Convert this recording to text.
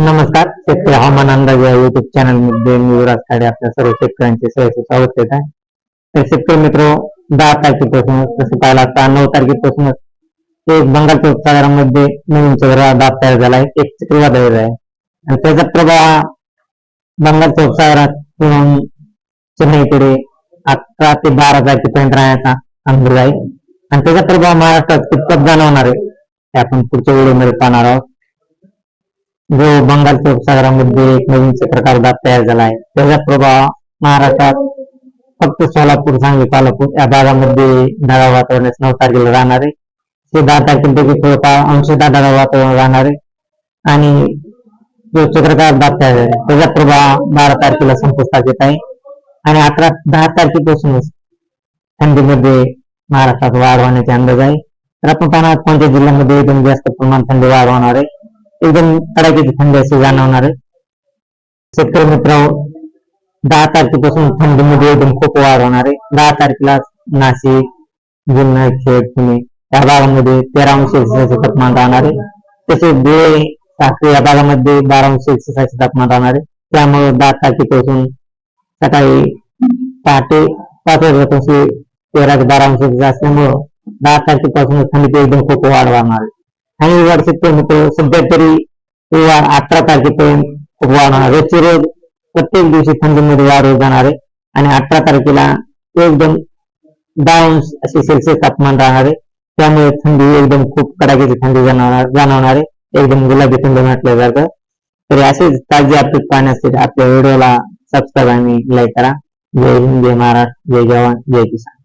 नमस्कार शेतकरी हवामान अंदाज या युट्यूब चॅनलमध्ये मी युवराज खाडे आपल्या सर्व शेतकऱ्यांचे सहसे स्वागत करत आहे. तर शेतकरी मित्र दहा तारखेपासून तसं पाहिला असता नऊ तारखेपासूनच एक बंगालच्या उपसागरामध्ये नवीन चक्र दाब तयार झाला आहे एक चक्रीवादळ आहे. आणि त्याचा प्रभाव हा बंगालच्या उपसागरात चेन्नईकडे अकरा ते बारा तारखेपर्यंत राहण्याचा अंदाज आहे. आणि त्याचा प्रभाव महाराष्ट्रात कितपत जाणवणार आहे. हे आपण पुढच्या व्हिडिओमध्ये पाहणार आहोत. जो बंगालच्या उपसागरामध्ये एक नवीन चक्रकार दाब तयार झाला आहे त्याचा प्रभाव महाराष्ट्रात फक्त सोलापूर सांगली कोल्हापूर या भागामध्ये ढगाळ वातावरण नऊ तारखेला राहणार आहे. ते दहा तारखेपैकी थोडंफार अंशतः ढगाळ वातावरण राहणार आहे. आणि जो चक्रकार दाब तयार झाला आहे, त्याचा प्रभाव बारा तारखेला संपुष्टात येत आहे. आणि अकरा दहा तारखेपासूनच थंडीमध्ये महाराष्ट्रात वाढ होण्याचे अंदाज आहे. तर आपण पाहणार कोणत्या जिल्ह्यामध्ये एकदम जास्त प्रमाणात थंडी वाढ होणार आहे. एकदम कडाक्याची थंडी असे जाणवणार. शेतकरी मित्र दहा तारखेपासून थंडीमध्ये एकदम खूप वाढ होणार आहे. दहा तारखेला नाशिक जुन्नर खेड पुणे या भागामध्ये तेरा अंश सेल्सिअसचे तापमान राहणार आहे. तसेच धुळे साखरे या भागामध्ये बारा अंश सेल्सिअसचे तापमान राहणार आहे. त्यामुळे दहा तारखेपासून सकाळी पहाटे पाच वाजल्यापासून तेरा ते बारा अंश असल्यामुळं दहा तारखेपासून थंडीत एकदम खूप वाढ होणार आहे. आणि वर्षात सध्या तरी अठरा तारखेपर्यंत खूप वाढणार रोजची रोज प्रत्येक दिवशी थंडीमध्ये वाढ होत जाणार आहे आणि अठरा तारखेला एकदम दहा अंश असे सेल्सिअस तापमान राहणार. आहे त्यामुळे थंडी एकदम खूप कडाक्याची थंडी जाणवणार जाणवणार. आहे एकदम गुलाबी थंडी म्हटलं जातं. तरी असेच ताजी अपडेट पाहण्यासाठी आपल्या व्हिडिओला सबस्क्राईब आणि लाईक करा. जय हिंद जय महाराष्ट्र जय जवान जय किसान.